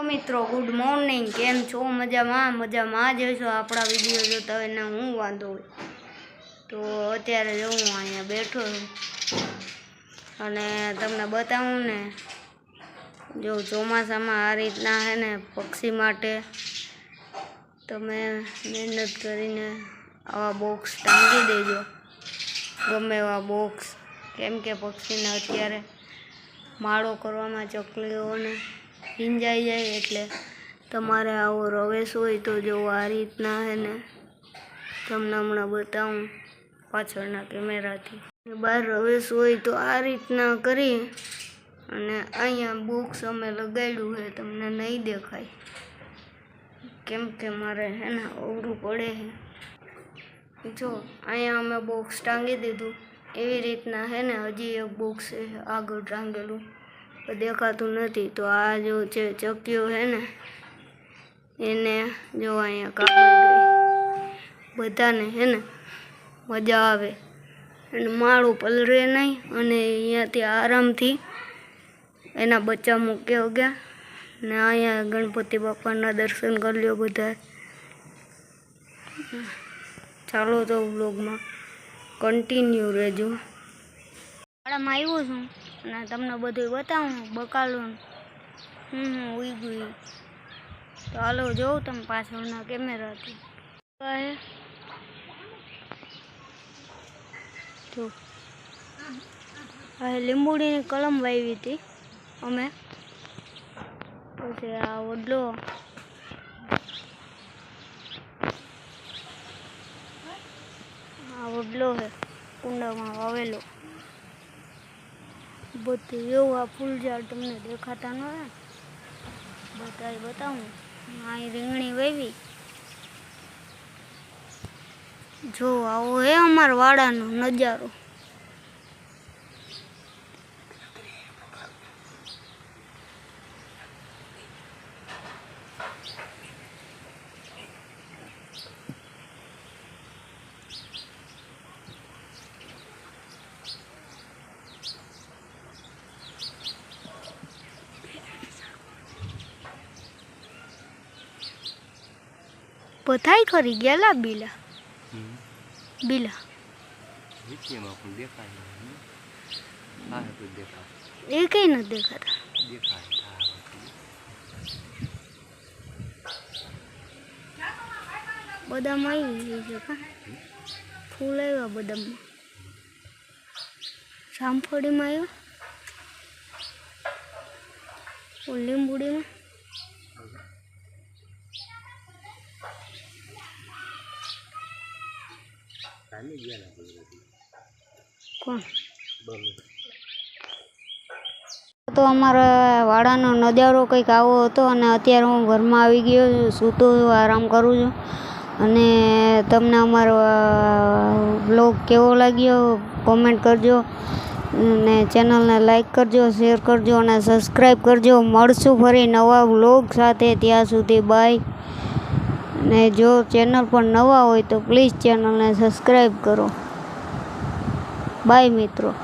તો મિત્રો good morning કેમ છો? મજામાં? મજામાં જ હશો આપણા વીડિયો જોતા હોય ને હું વાંધો હોય. તો અત્યારે જો હું અહીંયા બેઠો છું. અને તમને બતાવું ને, જો ચોમાસામાં આ રીતના હે ને પક્ષી માટે તમે મહેનત કરીને આવા બોક્સ ટાંગી દેજો. ગમે એવા બોક્સ કેમ કે પક્ષીને અત્યારે માળો કરવામાં ચકલીઓને ભીંજાઈ જાય એટલે તમારે આવો રવેશ હોય તો જો આ રીતના હે ને, તમને હમણાં બતાવું પાછળના કેમેરાથી. બહાર રવેશ હોય તો આ રીતના કરી અને અહીંયા બોક્સ અમે લગાડ્યું છે તમને નહીં દેખાય. કેમ કે મારે હે ને અવરું પડે છે જો, અહીંયા અમે બોક્સ ટાંગી દીધું. એવી રીતના હે ને હજી એક બોક્સ આગળ ટાંગેલું. દેખાતું નથી. તો આ જો છે ચક્કીઓ છે ને, એને જો અહીંયા ગઈ. બધાને હે ને મજા આવે. અને માળું પલરે નહીં, અને અહીંયાથી આરામથી એના બચ્ચા મૂક્યા ગયા. ને અહીંયા ગણપતિ બાપાના દર્શન કરી લ્યો બધા ચાલો તો બ્લોગમાં કન્ટિન્યુ રહેજો. શાળામાં આવ્યો છું. અને તમને બધું બતાવું બકાલું હમ હમ ઉઈ ગયું તો હાલો, જોઉં તમે પાછળના કેમેરાથી જો. આ લીંબુડીની કલમ વાવી હતી, અમે. પછી આ વડલો આ વડલો છે, કુંડામાં વાવેલો. બધું એવું ફૂલ ઝાડ તમને દેખાતા ન હોય. બધા બતાવું. અહીં રીંગણી વેવી જો આવો હે અમારા વાડાનો નજારો. પથાઈ ખરી ગયેલા બીલા. બીલા. એ કઈ નથી દેખાતા. બદામ આવી છે ફૂલ આવ્યા બદામમાં જામફળીમાં આવ્યો? લીંબુડીમાં? ચાલી ગયા ને કુદરતી કોણ? તો અમારા વાડાનો નજારો કંઈક આવો હતો અને અત્યારે હું ઘરમાં આવી ગયો છું સૂતો આરામ કરું છું. અને તમને અમારો બ્લોગ કેવો લાગ્યો કોમેન્ટ કરજો. અને ચેનલને લાઈક કરજો શેર કરજો અને સબસ્ક્રાઈબ કરજો. મળશું ફરી નવા બ્લોગ સાથે. ત્યાં સુધી બાય. ને જો ચેનલ પર નવા હોય તો પ્લીઝ ચેનલને સબસ્ક્રાઈબ કરો. બાય મિત્રો.